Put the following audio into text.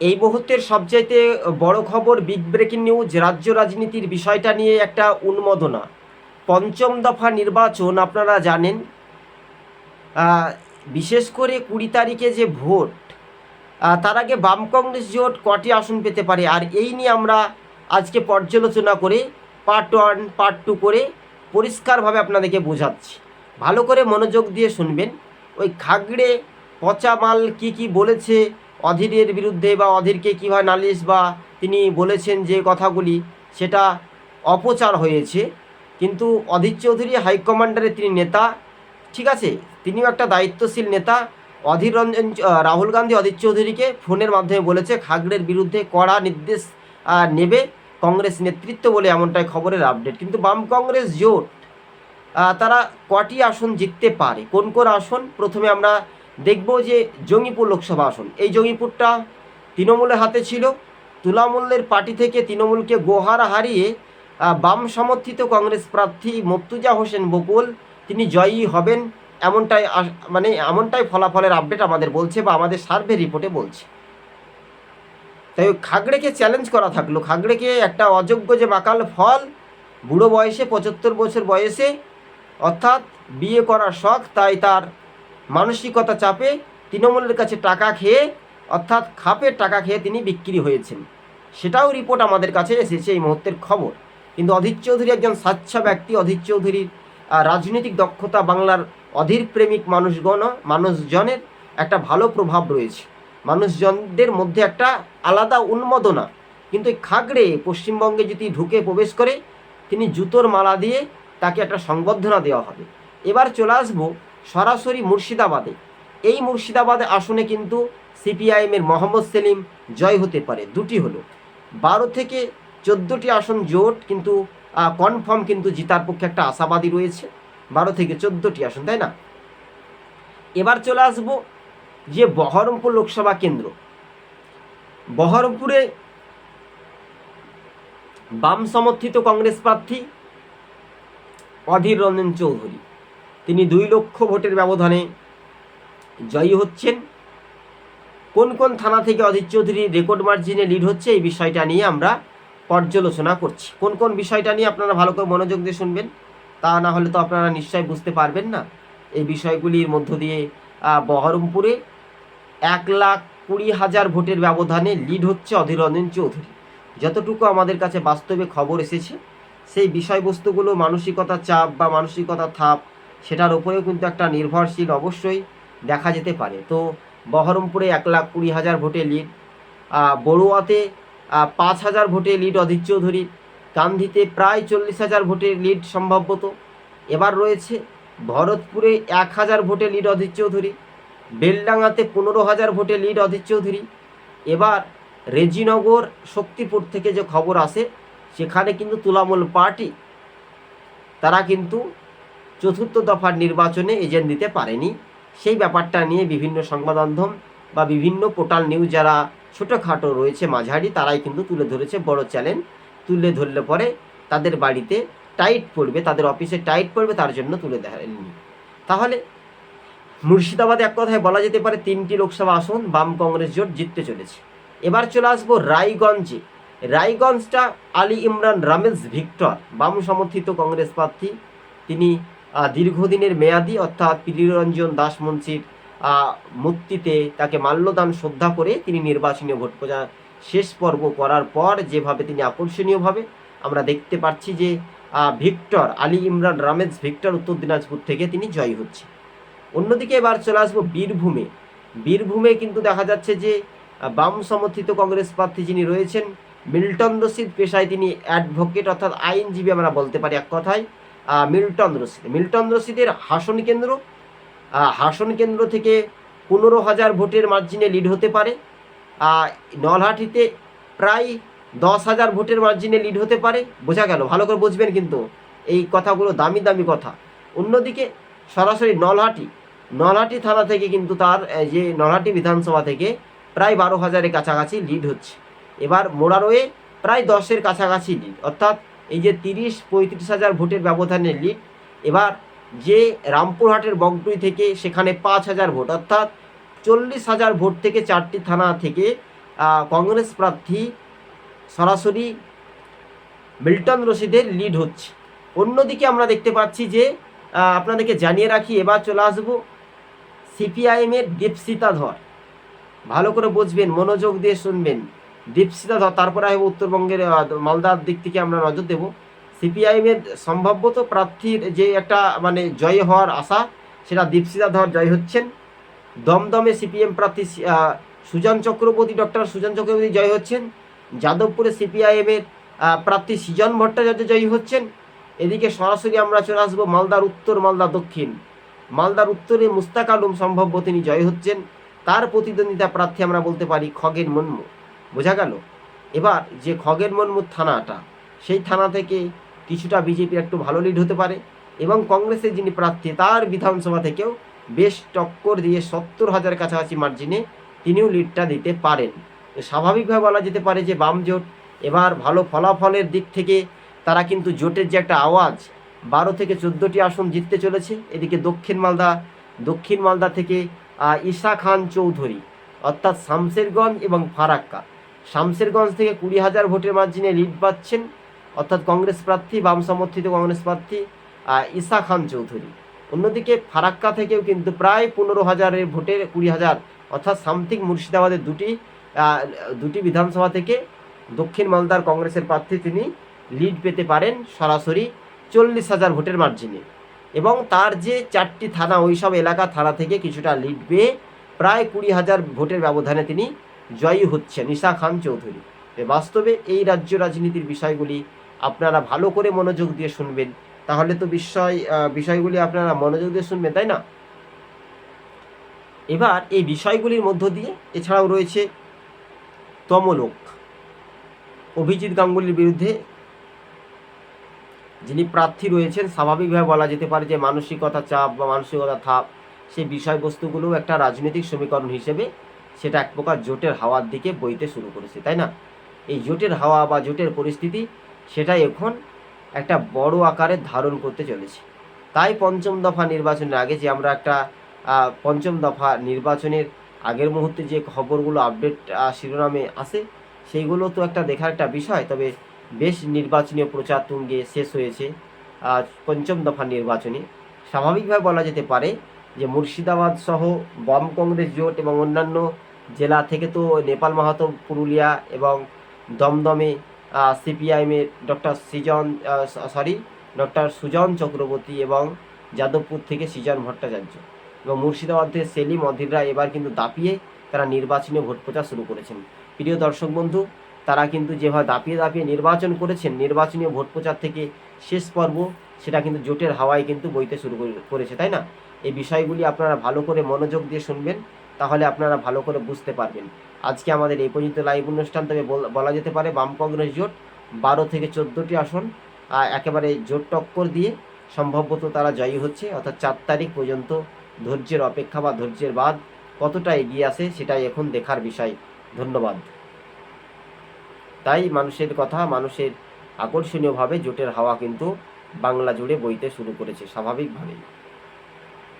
এই মুহূর্তের সবচাইতে বড় খবর বিগ ব্রেকিং নিউজ রাজ্য রাজনীতির বিষয়টা নিয়ে একটা উন্মোদনা। পঞ্চম দফা নির্বাচন আপনারা জানেন। বিশেষ করে কুড়ি তারিখে যে ভোট তার আগে বাম কংগ্রেস জোট কটি আসন পেতে পারে, আর এই নিয়ে আমরা আজকে পর্যালোচনা করে পার্ট ওয়ান পার্ট টু করে পরিষ্কারভাবে আপনাদেরকে বোঝাচ্ছি। ভালো করে মনোযোগ দিয়ে শুনবেন। ওই খাগড়ে পচা মাল কী কী বলেছে অধীরের বিরুদ্ধে বা অধীরকে কীভাবে নালিশ বা তিনি বলেছেন যে কথাগুলি, সেটা অপচার হয়েছে। কিন্তু অধীর চৌধুরী হাইকমান্ডারের তিনি নেতা, ঠিক আছে? তিনিও একটা দায়িত্বশীল নেতা। অধীর রঞ্জন রাহুল গান্ধী অধীর চৌধুরীকে ফোনের মাধ্যমে বলেছে, খাগড়ের বিরুদ্ধে কড়া নির্দেশ নেবে কংগ্রেস নেতৃত্ব বলে এমনটাই খবরের আপডেট। কিন্তু বাম কংগ্রেস জোট তারা কটি আসন জিততে পারে? কোন কোন আসন? প্রথমে আমরা দেখব যে জঙ্গিপুর লোকসভা আসন। এই জঙ্গিপুরটা তৃণমূলের হাতে ছিল। তুলামূল্যের পার্টি থেকে তৃণমূলকে গোহারা হারিয়ে বাম সমর্থিত কংগ্রেস প্রার্থী মর্তুজা হোসেন বকুল, তিনি জয়ী হবেন। এমনটাই মানে এমনটাই ফলাফলের আপডেট আমাদের বলছে বা আমাদের সার্ভে রিপোর্টে বলছে। তাই খাগড়েকে চ্যালেঞ্জ করা থাকল। খাগড়েকে একটা অযোগ্য যে বাকাল ফল, বুড়ো বয়সে পঁচাত্তর বছর বয়সে, অর্থাৎ বিয়ে করার শখ, তাই তার মানসিকতা চাপে তৃণমূলের কাছে টাকা খেয়ে, অর্থাৎ খাপের টাকা খেয়ে তিনি বিক্রি হয়েছেন। সেটাও রিপোর্ট আমাদের কাছে এসেছে এই মুহূর্তের খবর। কিন্তু অধীর চৌধুরী একজন স্বাচ্ছা ব্যক্তি, অধীর চৌধুরীর রাজনৈতিক দক্ষতা বাংলার অধীর প্রেমিক মানুষগণ, মানুষজনের একটা ভালো প্রভাব রয়েছে। মানুষজনদের মধ্যে একটা আলাদা উন্মাদনা। কিন্তু এই খাগড়ে, পশ্চিমবঙ্গে যদি ঢুকে প্রবেশ করে, তিনি জুতোর মালা দিয়ে তাকে একটা সংবর্ধনা দেওয়া হবে। এবার চলে আসব সরাসরি মুর্শিদাবাদে। এই মুর্শিদাবাদে আসনে কিন্তু সিপিআইএমের মোহাম্মদ সেলিম জয় হতে পারে, দুটি হলো। বারো থেকে চোদ্দোটি আসন জোট কিন্তু কনফার্ম কিন্তু জিতার পক্ষে একটা আশাবাদী রয়েছে। বারো থেকে চোদ্দোটি আসন, তাই না? এবার চলে আসব যে বহরমপুর লোকসভা কেন্দ্র। বহরমপুরে বাম সমর্থিত কংগ্রেস প্রার্থী অধীর রঞ্জন চৌধুরী। তিনি দুই লক্ষ ভোটের ব্যবধানে জয়ী হচ্ছেন। কোন কোন থানা থেকে অজিত চৌধুরী রেকর্ড মার্জিনে লিড হচ্ছে, এই বিষয়টা নিয়ে আমরা পর্যালোচনা করছি। কোন কোন বিষয়টা নিয়ে আপনারা ভালো করে মনোযোগ দিয়ে শুনবেন, তা না হলে তো আপনারা নিশ্চয়ই বুঝতে পারবেন না। এই বিষয়গুলির মধ্য দিয়ে বহরমপুরে এক লাখ কুড়ি হাজার ভোটের ব্যবধানে লিড হচ্ছে অধীর রঞ্জন চৌধুরী। যতটুকু আমাদের কাছে বাস্তবে খবর এসেছে, সেই বিষয়বস্তুগুলো মানসিকতা চাপ বা মানসিকতা থাপ সেটার উপরেও কিন্তু একটা নির্ভরশীল অবশ্যই দেখা যেতে পারে। তো বহরমপুরে এক লাখ কুড়ি হাজার ভোটে লিড বড়ুয়াতে পাঁচ হাজার ভোটে লিড অধীর চৌধুরী, গান্ধীতে প্রায় চল্লিশ হাজার ভোটের লিড সম্ভবত এবার রয়েছে ভরতপুরে এক হাজার ভোটে লিড অধীর চৌধুরী, বেলডাঙ্গাতে পনেরো হাজার ভোটে লিড অধীর চৌধুরী। এবার রেজিনগর, শক্তিপুর থেকে যে খবর আসে, সেখানে কিন্তু তুলামূল পার্টি, তারা কিন্তু চতুর্থ দফার নির্বাচনে এজেন্ট দিতে পারেনি। সেই ব্যাপারটা নিয়ে বিভিন্ন সংবাদ মাধ্যম বা বিভিন্ন পোর্টাল নিউজ যারা ছোটোখাটো রয়েছে মাঝারি, তারাই কিন্তু তুলে ধরেছে, বড় চ্যালেঞ্জ। তুলে ধরলে পরে তাদের বাড়িতে টাইট পড়বে, তাদের অফিসে টাইট পড়বে, তার জন্য তুলে দেয়নি তাহলে মুর্শিদাবাদে এক কথায় বলা যেতে পারে তিনটি লোকসভা আসন, বাম কংগ্রেস জোট জিততে চলেছে। এবার চলে আসব রায়গঞ্জে। রায়গঞ্জটা আলী ইমরান রামেজ ভিক্টর, বাম সমর্থিত কংগ্রেস প্রার্থী। তিনি দীর্ঘদিনের মেয়াদি অর্থাৎ প্রিয়রঞ্জন দাস মুন্সির আহ, মূর্তিতে তাকে মাল্যদান শ্রদ্ধা করে তিনি নির্বাচনী ভোট প্রচার শেষ পর্ব করার পর যেভাবে তিনি আকর্ষণীয়ভাবে আমরা দেখতে পাচ্ছি যে ভিক্টর আলী ইমরান রামেজ ভিক্টর উত্তর দিনাজপুর থেকে তিনি জয়ী হচ্ছে অন্যদিকে এবার চলে আসব বীরভূমে। বীরভূমে কিন্তু দেখা যাচ্ছে যে বাম সমর্থিত কংগ্রেস প্রার্থী যিনি রয়েছেন মিল্টন রশিদ পেশায় তিনি অ্যাডভোকেট অর্থাৎ আইনজীবী আমরা বলতে পারি এক কথায়। মিল্টন রশিদ মিল্টন রশিদের হাসন কেন্দ্র হাসন কেন্দ্র থেকে পনেরো হাজার ভোটের মার্জিনে লিড হতে পারে। নলহাটিতে প্রায় দশ হাজার ভোটের মার্জিনে লিড হতে পারে। বোঝা গেল, ভালো করে বুঝবেন কিন্তু এই কথাগুলো দামি দামি কথা। অন্যদিকে সরাসরি নলহাটি নলহাটি থানা থেকে কিন্তু তার যে নলহাটি বিধানসভা থেকে প্রায় বারো হাজারের কাছাকাছি লিড হচ্ছে। এবার মোড়ারোয়ে প্রায় দশের কাছাকাছি লিড, অর্থাৎ এই যে তিরিশ পঁয়ত্রিশ হাজার ভোটের ব্যবধানে লিড, এবার যে রামপুরহাটের বগটুই থেকে সেখানে পাঁচ হাজার ভোট, অর্থাৎ চল্লিশ হাজার ভোট থেকে চারটি থানা থেকে কংগ্রেস প্রার্থী সরাসরি মিল্টন রশিদের লিড হচ্ছে। অন্যদিকে আমরা দেখতে পাচ্ছি যে আপনাদেরকে জানিয়ে রাখি, এবার চলে আসব সিপিআইএমের দীপসিতা ধর। ভালো করে বুঝবেন, মনোযোগ দিয়ে শুনবেন। দীপসিতা তারপরে আসব উত্তরবঙ্গের মালদার দিক থেকে আমরা নজর দেব। সিপিআইএমের সম্ভাব্যত প্রার্থীর যে একটা মানে জয় হওয়ার আশা, সেটা দীপসিতা ধর জয় হচ্ছেন। দমদমে সিপিএম প্রার্থী সুজন চক্রবর্তী, ডক্টর সুজন চক্রবর্তী জয় হচ্ছেন। যাদবপুরে সিপিআইএমের প্রার্থী সৃজন ভট্টাচার্য জয়ী হচ্ছেন। এদিকে সরাসরি আমরা চলে আসব মালদার উত্তর, মালদা দক্ষিণ। মালদার উত্তরে মুস্তাক আলম সম্ভব্য তিনি জয় হচ্ছেন। তার প্রতিদ্বন্দ্বিতা প্রার্থী আমরা বলতে পারি খগেন মুর্মু। বোঝা গেল? এবার যে খগেন মুর্মুর থানাটা, সেই থানা থেকে কিছুটা বিজেপির একটু ভালো লিড হতে পারে এবং কংগ্রেসের যিনি প্রার্থী, তার বিধানসভা থেকেও বেশ টক্কর দিয়ে সত্তর হাজার কাছাকাছি মার্জিনে তিনিও লিডটা দিতে পারেন। স্বাভাবিকভাবে বলা যেতে পারে যে বাম জোট এবার ভালো ফলাফলের দিক থেকে তারা কিন্তু জোটের যে একটা আওয়াজ, বারো থেকে চোদ্দোটি আসন জিততে চলেছে। এদিকে দক্ষিণ মালদা দক্ষিণ মালদা থেকে ঈশা খান চৌধুরী, অর্থাৎ শামশেরগঞ্জ এবং ফারাক্কা। শামশেরগঞ্জ থেকে কুড়ি হাজার ভোটের মার্জিনে লিড পাচ্ছেন, অর্থাৎ কংগ্রেস প্রার্থী, বাম সমর্থিত কংগ্রেস প্রার্থী ঈশা খান চৌধুরী। অন্যদিকে ফারাক্কা থেকেও কিন্তু প্রায় পনেরো হাজারের ভোটের কুড়ি হাজার, অর্থাৎ সামথিং মুর্শিদাবাদের দুটি দুটি বিধানসভা থেকে দক্ষিণ মালদার কংগ্রেসের প্রার্থী তিনি লিড পেতে পারেন সরাসরি চল্লিশ হাজার ভোটের মার্জিনে। এবং তার যে চারটি থানা ওই সব এলাকা, থানা থেকে কিছুটা লিড পেয়ে প্রায় কুড়ি হাজার ভোটের ব্যবধানে তিনি জয়ী হচ্ছেন নিশা খান চৌধুরী। বাস্তবে এই রাজ্য রাজনীতির বিষয়গুলি আপনারা ভালো করে মনোযোগ দিয়ে শুনবেন। তাহলে তো বিষয় বিষয়গুলি আপনারা মনোযোগ দিয়ে শুনবেন, তাই না? এবার এই বিষয়গুলির মধ্য দিয়ে এছাড়াও রয়েছে তমলোক। অভিজিৎ গাঙ্গুলির বিরুদ্ধে যিনি প্রার্থী রয়েছেন, স্বাভাবিকভাবে বলা যেতে পারে যে মানসিকতা চাপ বা মানসিকতা থাপ সেই বিষয়বস্তুগুলো একটা রাজনৈতিক সমীকরণ হিসেবে সেটা এক প্রকার জোটের হাওয়ার দিকে বইতে শুরু করেছে, তাই না? এই জোটের হাওয়া বা জোটের পরিস্থিতি সেটা এখন একটা বড় আকারে ধারণ করতে চলেছে। তাই পঞ্চম দফা নির্বাচনের আগে যে আমরা একটা পঞ্চম দফা নির্বাচনের আগের মুহূর্তে যে খবরগুলো আপডেট শিরোনামে আসে, সেইগুলো তো একটা দেখার একটা বিষয়। তবে বেশ নির্বাচনীয় প্রচার তুঙ্গে শেষ হয়েছে পঞ্চম দফা নির্বাচনে। স্বাভাবিকভাবে বলা যেতে পারে যে মুর্শিদাবাদ সহ বাম কংগ্রেস জোট এবং অন্যান্য জেলা থেকে তো নেপাল মাহাতো পুরুলিয়া এবং দমদমে সিপিআইএমের doctor Srijan sorry, doctor Sujan Chakraborty এবং যাদবপুর থেকে সৃজন ভট্টাচার্য এবং মুর্শিদাবাদ থেকে সেলিম অধীররা এবার কিন্তু দাপিয়ে তারা নির্বাচনী ভোট প্রচার শুরু করেছেন। প্রিয় দর্শক বন্ধু, তারা কিন্তু যেভাবে দাপিয়ে দাপিয়ে নির্বাচন করেছেন, নির্বাচনী ভোট প্রচার থেকে শেষ পর্ব, সেটা কিন্তু জোটের হাওয়ায় কিন্তু বইতে শুরু করে- করেছে, তাই না? এই বিষয়গুলি আপনারা ভালো করে মনোযোগ দিয়ে শুনবেন। তাহলে আপনারা ভালো করে বুঝতে পারবেন। আজকে আমাদের এই পর্যন্ত লাইভ অনুষ্ঠান, তবে বল- যেতে পারে বাম কংগ্রেস জোট বারো থেকে চোদ্দোটি আসন একেবারে জোট টক্কর দিয়ে সম্ভবত তারা জয়ী হচ্ছে, অর্থাৎ চার তারিখ পর্যন্ত ধৈর্যের অপেক্ষা বা ধৈর্যের বাদ কতটা এগিয়ে আসে সেটাই এখন দেখার বিষয়। ধন্যবাদ। তাই মানুষের কথা, মানুষের আকর্ষণীয়ভাবে জোটের হাওয়া কিন্তু বাংলা জুড়ে বইতে শুরু করেছে, স্বাভাবিকভাবেই।